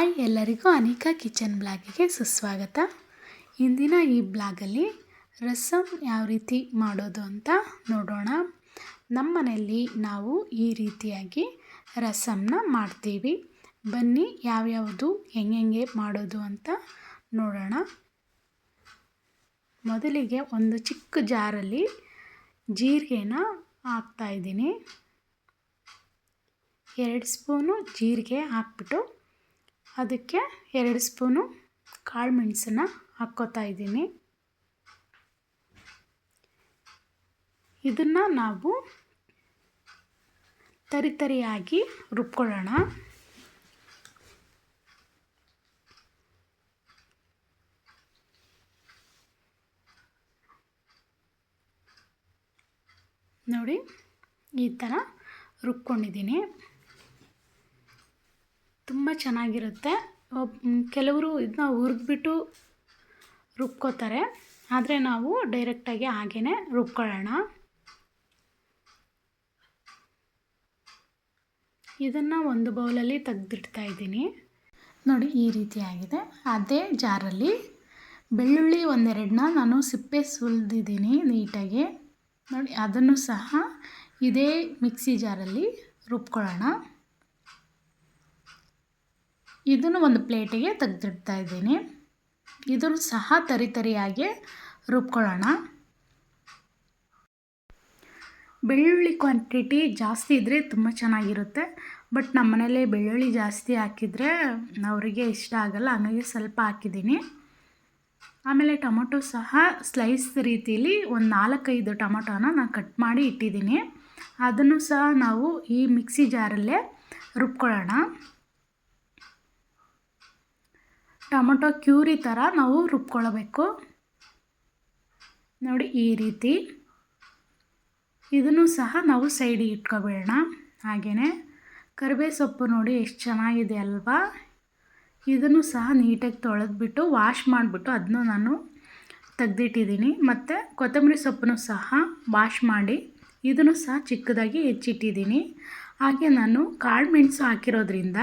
Hi ಎಲ್ಲರಿಗೂ Anika kitchen ಬ್ಲಾಗಿಗೆ ಸುಸ್ವಾಗತ. ಇಂದಿನ ಈ ಬ್ಲಾಗಲ್ಲಿ ರಸಂ ಯಾವ ರೀತಿ ಮಾಡೋದು ಅಂತ ನೋಡೋಣ. ನಮ್ಮ ಮನೆಯಲ್ಲಿ ನಾವು ಈ ರೀತಿಯಾಗಿ ರಸಂನ ಮಾಡ್ತೀವಿ. ಬನ್ನಿ ಯಾವ್ಯಾವುದು ಹೆಂಗೆ ಮಾಡೋದು ಅಂತ ನೋಡೋಣ. ಮೊದಲಿಗೆ ಒಂದು ಚಿಕ್ಕ ಜಾರಲ್ಲಿ ಜೀರಿಗೆನ ಹಾಕ್ತಾಯಿದ್ದೀನಿ ಎರಡು ಸ್ಪೂನು ಜೀರಿಗೆ ಹಾಕ್ಬಿಟ್ಟು ಅದಕ್ಕೆ ಎರಡು ಸ್ಪೂನು ಕಾಳು ಮೆಣಸನ್ನ ಹಾಕ್ಕೋತಾ ಇದ್ದೀನಿ. ಇದನ್ನು ನಾವು ತರಿ ತರಿಯಾಗಿ ರುಬ್ಕೊಳ್ಳೋಣ. ನೋಡಿ ಈ ಥರ ರುಬ್ಕೊಂಡಿದ್ದೀನಿ. ತುಂಬ ಚೆನ್ನಾಗಿರುತ್ತೆ. ಕೆಲವರು ಇದನ್ನ ಹುರಿದ್ಬಿಟ್ಟು ರುಬ್ಕೋತಾರೆ. ಆದರೆ ನಾವು ಡೈರೆಕ್ಟಾಗಿ ಹಾಗೇ ರುಬ್ಕೊಳ್ಳೋಣ. ಇದನ್ನು ಒಂದು ಬೌಲಲ್ಲಿ ತೆಗೆದಿಡ್ತಾ ಇದ್ದೀನಿ. ನೋಡಿ, ಈ ರೀತಿಯಾಗಿದೆ ಅದೇ ಜಾರಲ್ಲಿ ಬೆಳ್ಳುಳ್ಳಿ ಒಂದೆರಡನ್ನ ನಾನು ಸಿಪ್ಪೆ ಸುಲಿದಿದ್ದೀನಿ ನೀಟಾಗಿ. ನೋಡಿ, ಅದನ್ನು ಸಹ ಇದೇ ಮಿಕ್ಸಿ ಜಾರಲ್ಲಿ ರುಬ್ಕೊಳ್ಳೋಣ. ಇದನ್ನು ಒಂದು ಪ್ಲೇಟಿಗೆ ತೆಗೆದಿಡ್ತಾ ಇದ್ದೀನಿ. ಇದನ್ನು ಸಹ ತರಿ ತರಿಯಾಗಿ ರುಬ್ಕೊಳ್ಳೋಣ. ಬೆಳ್ಳುಳ್ಳಿ ಕ್ವಾಂಟಿಟಿ ಜಾಸ್ತಿ ಇದ್ದರೆ ತುಂಬ ಚೆನ್ನಾಗಿರುತ್ತೆ. ಬಟ್ ನಮ್ಮ ಮನೇಲಿ ಬೆಳ್ಳುಳ್ಳಿ ಜಾಸ್ತಿ ಹಾಕಿದರೆ ಅವರಿಗೆ ಇಷ್ಟ ಆಗಲ್ಲ. ಹಂಗಾಗಿ ಸ್ವಲ್ಪ ಹಾಕಿದ್ದೀನಿ. ಆಮೇಲೆ ಟೊಮೊಟೊ ಸಹ ಸ್ಲೈಸ್ ರೀತಿಯಲ್ಲಿ ಒಂದು ನಾಲ್ಕೈದು ಟೊಮೊಟೊನ ನಾನು ಕಟ್ ಮಾಡಿ ಇಟ್ಟಿದ್ದೀನಿ. ಅದನ್ನು ಸಹ ನಾವು ಈ ಮಿಕ್ಸಿ ಜಾರಲ್ಲೇ ರುಬ್ಕೊಳ್ಳೋಣ. ಟೊಮೊಟೊ ಕ್ಯೂರಿ ಥರ ನಾವು ರುಬ್ಕೊಳ್ಬೇಕು. ನೋಡಿ ಈ ರೀತಿ. ಇದನ್ನು ಸಹ ನಾವು ಸೈಡಿಗೆ ಇಟ್ಕೊಬೇಡ ಹಾಗೆಯೇ ಕರಿಬೇ ಸೊಪ್ಪು ನೋಡಿ ಎಷ್ಟು ಚೆನ್ನಾಗಿದೆ ಅಲ್ವಾ. ಇದನ್ನು ಸಹ ನೀಟಾಗಿ ತೊಳೆದ್ಬಿಟ್ಟು, ವಾಶ್ ಮಾಡಿಬಿಟ್ಟು ಅದನ್ನು ನಾನು ತೆಗೆದಿಟ್ಟಿದ್ದೀನಿ. ಮತ್ತು ಕೊತ್ತಂಬರಿ ಸೊಪ್ಪನ್ನು ಸಹ ವಾಶ್ ಮಾಡಿ ಇದನ್ನು ಸಹ ಚಿಕ್ಕದಾಗಿ ಹೆಚ್ಚಿಟ್ಟಿದ್ದೀನಿ. ಹಾಗೆ ನಾನು ಕಾಳು ಮೆಣಸು ಹಾಕಿರೋದ್ರಿಂದ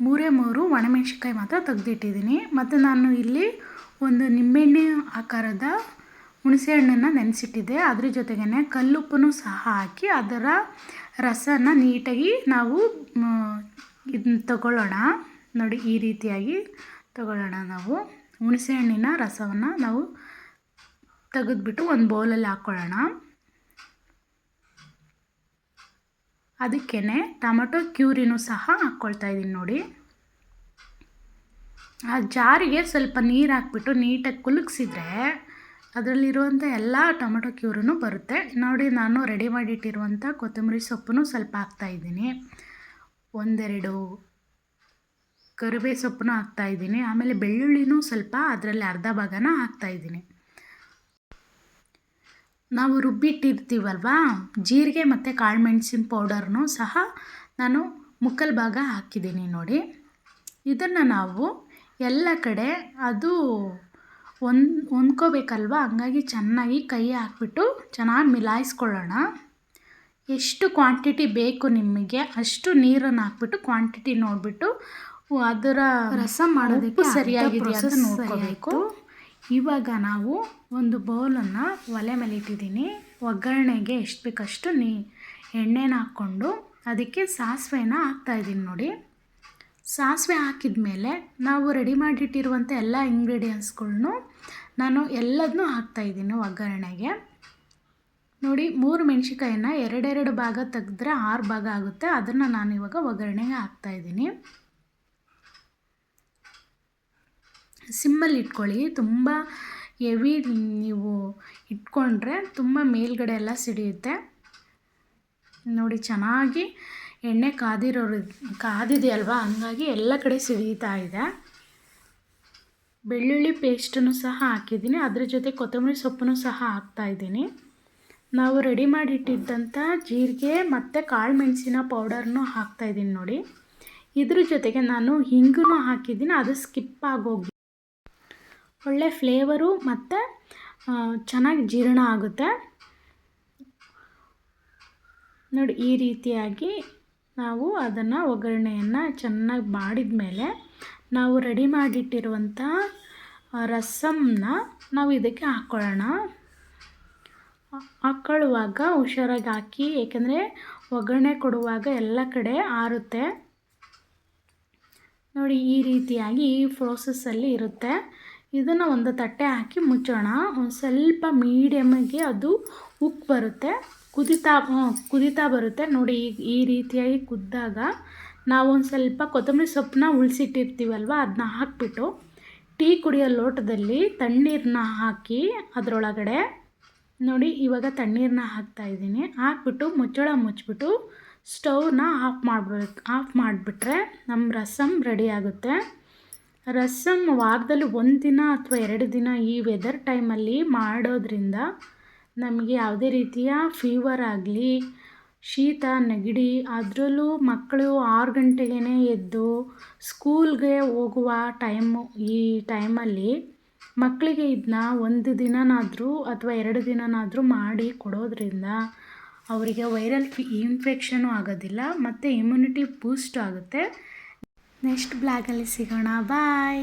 ಮೂರೇ ಮೂರು ಒಣಮೆಣ್ಸಿನ್ಕಾಯಿ ಮಾತ್ರ ತೆಗೆದಿಟ್ಟಿದ್ದೀನಿ. ಮತ್ತು ನಾನು ಇಲ್ಲಿ ಒಂದು ನಿಂಬೆಹಣ್ಣೆ ಆಕಾರದ ಹುಣಸೆಹಣ್ಣನ್ನು ನೆನೆಸಿಟ್ಟಿದ್ದೆ. ಅದ್ರ ಜೊತೆಗೇ ಕಲ್ಲುಪ್ಪನ್ನು ಸಹ ಹಾಕಿ ಅದರ ರಸನ ನೀಟಾಗಿ ನಾವು ಇದನ್ನ ತಗೊಳ್ಳೋಣ. ನೋಡಿ, ಈ ರೀತಿಯಾಗಿ ತಗೊಳ್ಳೋಣ ನಾವು. ಹುಣಸೆಹಣ್ಣಿನ ರಸವನ್ನು ನಾವು ತೆಗೆದ್ಬಿಟ್ಟು ಒಂದು ಬೌಲಲ್ಲಿ ಹಾಕ್ಕೊಳ್ಳೋಣ ಅದಕ್ಕೇ ಟೊಮೊಟೊ ಕ್ಯೂರಿನೂ ಸಹ ಹಾಕ್ಕೊಳ್ತಾ ಇದ್ದೀನಿ ನೋಡಿ. ಆ ಜಾರಿಗೆ ಸ್ವಲ್ಪ ನೀರು ಹಾಕ್ಬಿಟ್ಟು ನೀಟಾಗಿ ಕುಲುಕ್ಸಿದ್ರೆ ಅದರಲ್ಲಿರುವಂಥ ಎಲ್ಲ ಟೊಮೊಟೊ ಕ್ಯೂರೂ ಬರುತ್ತೆ. ನೋಡಿ ನಾನು ರೆಡಿ ಮಾಡಿಟ್ಟಿರುವಂಥ ಕೊತ್ತಂಬರಿ ಸೊಪ್ಪನ್ನು ಸ್ವಲ್ಪ ಹಾಕ್ತಾಯಿದ್ದೀನಿ ಒಂದೆರಡು ಕರಿಬೇ ಸೊಪ್ಪನ್ನು ಹಾಕ್ತಾಯಿದ್ದೀನಿ ಆಮೇಲೆ ಬೆಳ್ಳುಳ್ಳಿನೂ ಸ್ವಲ್ಪ ಅದರಲ್ಲಿ ಅರ್ಧ ಭಾಗನ ಹಾಕ್ತಾಯಿದ್ದೀನಿ ನಾವು ರುಬ್ಬಿಟ್ಟಿರ್ತೀವಲ್ವಾ? ಜೀರಿಗೆ ಮತ್ತು ಕಾಳು ಮೆಣಸಿನ ಪೌಡರ್ನೂ ಸಹ ನಾನು ಮುಕ್ಕಲ್ ಭಾಗ ಹಾಕಿದ್ದೀನಿ ನೋಡಿ. ಇದನ್ನು ನಾವು ಎಲ್ಲ ಕಡೆ ಅದು ಒಂದು ಹೊಂದ್ಕೋಬೇಕಲ್ವ? ಹಂಗಾಗಿ ಚೆನ್ನಾಗಿ ಕೈ ಹಾಕ್ಬಿಟ್ಟು ಚೆನ್ನಾಗಿ ಮಿಲಾಯಿಸ್ಕೊಳ್ಳೋಣ. ಎಷ್ಟು ಕ್ವಾಂಟಿಟಿ ಬೇಕು ನಿಮಗೆ ಅಷ್ಟು ನೀರನ್ನು ಹಾಕ್ಬಿಟ್ಟು ಕ್ವಾಂಟಿಟಿ ನೋಡಿಬಿಟ್ಟು ಅದರ ರಸ ಮಾಡೋದಕ್ಕೆ ಸರಿಯಾಗಿದೆಯಾ ಅಂತ ನೋಡ್ಕೋಬೇಕು. ಇವಾಗ ನಾವು ಒಂದು ಬೌಲನ್ನು ಒಲೆ ಮೇಲೆ ಇಟ್ಟಿದ್ದೀನಿ. ಒಗ್ಗರಣೆಗೆ ಎಷ್ಟು ಬೇಕಷ್ಟು ನೀ, ಎಣ್ಣೆನ ಹಾಕ್ಕೊಂಡು ಅದಕ್ಕೆ ಸಾಸಿವೆನ ಹಾಕ್ತಾಯಿದ್ದೀನಿ ನೋಡಿ. ಸಾಸಿವೆ ಹಾಕಿದ ಮೇಲೆ ನಾವು ರೆಡಿ ಮಾಡಿಟ್ಟಿರುವಂಥ ಎಲ್ಲ ಇಂಗ್ರೀಡಿಯೆಂಟ್ಸ್ಗಳ್ನು ನಾನು ಎಲ್ಲದನ್ನೂ ಹಾಕ್ತಾಯಿದ್ದೀನಿ ಒಗ್ಗರಣೆಗೆ. ನೋಡಿ, ಮೂರು ಮೆಣ್ಸಿಕಾಯಿನ ಎರಡೆರಡು ಭಾಗ ತೆಗೆದ್ರೆ ಆರು ಭಾಗ ಆಗುತ್ತೆ. ಅದನ್ನು ನಾನು ಇವಾಗ ಒಗ್ಗರಣೆಗೆ ಹಾಕ್ತಾಯಿದ್ದೀನಿ ಸಿಮ್ಮಲ್ಲಿ ಇಟ್ಕೊಳ್ಳಿ. ತುಂಬ ಹೆವಿ ನೀವು ಇಟ್ಕೊಂಡ್ರೆ ತುಂಬ ಮೇಲ್ಗಡೆ ಎಲ್ಲ ಸಿಡಿಯುತ್ತೆ. ನೋಡಿ, ಚೆನ್ನಾಗಿ ಎಣ್ಣೆ ಕಾದಿರೋರು, ಕಾದಿದೆಯಲ್ವಾ? ಹಂಗಾಗಿ ಎಲ್ಲ ಕಡೆ ಸಿಡಿತಾ ಇದೆ. ಬೆಳ್ಳುಳ್ಳಿ ಪೇಸ್ಟನ್ನು ಸಹ ಹಾಕಿದ್ದೀನಿ. ಅದ್ರ ಜೊತೆ ಕೊತ್ತಂಬರಿ ಸೊಪ್ಪನ್ನು ಸಹ ಹಾಕ್ತಾಯಿದ್ದೀನಿ ನಾವು ರೆಡಿ ಮಾಡಿಟ್ಟಿದ್ದಂಥ ಜೀರಿಗೆ ಮತ್ತು ಕಾಳು ಮೆಣಸಿನ ಪೌಡರ್ನು ಹಾಕ್ತಾಯಿದ್ದೀನಿ ನೋಡಿ. ಇದ್ರ ಜೊತೆಗೆ ನಾನು ಹಿಂಗೂ ಹಾಕಿದ್ದೀನಿ. ಅದು ಸ್ಕಿಪ್ ಆಗೋಗಿ ಒಳ್ಳೆ ಫ್ಲೇವರು ಮತ್ತು ಚೆನ್ನಾಗಿ ಜೀರ್ಣ ಆಗುತ್ತೆ. ನೋಡಿ, ಈ ರೀತಿಯಾಗಿ ನಾವು ಅದನ್ನು ಒಗ್ಗರಣೆಯನ್ನು ಚೆನ್ನಾಗಿ ಮಾಡಿದ ಮೇಲೆ ನಾವು ರೆಡಿ ಮಾಡಿಟ್ಟಿರುವಂಥ ರಸಮ್ನ ನಾವು ಇದಕ್ಕೆ ಹಾಕ್ಕೊಳ್ಳೋಣ ಹಾಕ್ಕೊಳ್ಳುವಾಗ ಹುಷಾರಾಗಿ ಹಾಕಿ, ಏಕೆಂದರೆ ಒಗ್ಗರಣೆ ಕೊಡುವಾಗ ಎಲ್ಲ ಕಡೆ ಆರುತ್ತೆ. ನೋಡಿ, ಈ ರೀತಿಯಾಗಿ ಈ ಪ್ರೋಸೆಸ್ಸಲ್ಲಿ ಇರುತ್ತೆ. ಇದನ್ನು ಒಂದು ತಟ್ಟೆ ಹಾಕಿ ಮುಚ್ಚೋಣ. ಒಂದು ಸ್ವಲ್ಪ ಮೀಡಿಯಮ್ಗೆ ಅದು ಉಪ್ಪು ಬರುತ್ತೆ. ಕುದಿತಾ ಕುದಿತಾ ಬರುತ್ತೆ. ನೋಡಿ, ಈ ಈ ರೀತಿಯಾಗಿ ಕುದ್ದಾಗ ನಾವು ಒಂದು ಸ್ವಲ್ಪ ಕೊತ್ತಂಬರಿ ಸೊಪ್ಪನ್ನ ಉಳಿಸಿಟ್ಟಿರ್ತೀವಲ್ವ ಅದನ್ನ ಹಾಕಿಬಿಟ್ಟು ಟೀ ಕುಡಿಯೋ ಲೋಟದಲ್ಲಿ ತಣ್ಣೀರನ್ನ ಹಾಕಿ ಅದರೊಳಗಡೆ ನೋಡಿ, ಇವಾಗ ತಣ್ಣೀರನ್ನ ಹಾಕ್ತಾಯಿದ್ದೀನಿ ಹಾಕ್ಬಿಟ್ಟು ಮುಚ್ಚಳ ಮುಚ್ಚಿಬಿಟ್ಟು ಸ್ಟವ್ನ ಆಫ್ ಮಾಡಬೇಕು ಆಫ್ ಮಾಡಿಬಿಟ್ರೆ ನಮ್ಮ ರಸಮ್ ರೆಡಿ ಆಗುತ್ತೆ. ರಸಮ್ ವಾರದಲ್ಲಿ ಒಂದು ದಿನ ಅಥವಾ ಎರಡು ದಿನ ಈ ವೆದರ್ ಟೈಮಲ್ಲಿ ಮಾಡೋದ್ರಿಂದ ನಮಗೆ ಯಾವುದೇ ರೀತಿಯ ಫೀವರ್ ಆಗಲಿ, ಶೀತ, ನೆಗಡಿ, ಅದರಲ್ಲೂ ಮಕ್ಕಳು ಆರು ಗಂಟೆಗೇ ಎದ್ದು ಸ್ಕೂಲ್ಗೆ ಹೋಗುವ ಟೈಮು ಈ ಟೈಮಲ್ಲಿ ಮಕ್ಕಳಿಗೆ ಇದನ್ನ ಒಂದು ದಿನನಾದರೂ ಅಥವಾ ಎರಡು ದಿನನಾದರೂ ಮಾಡಿ ಕೊಡೋದ್ರಿಂದ ಅವರಿಗೆ ವೈರಲ್ ಇನ್ಫೆಕ್ಷನು ಆಗೋದಿಲ್ಲ, ಮತ್ತು ಇಮ್ಯುನಿಟಿ ಬೂಸ್ಟ್ ಆಗುತ್ತೆ. ನೆಕ್ಸ್ಟ್ ಬ್ಲಾಗಲ್ಲಿ ಸಿಗೋಣ. ಬಾಯ್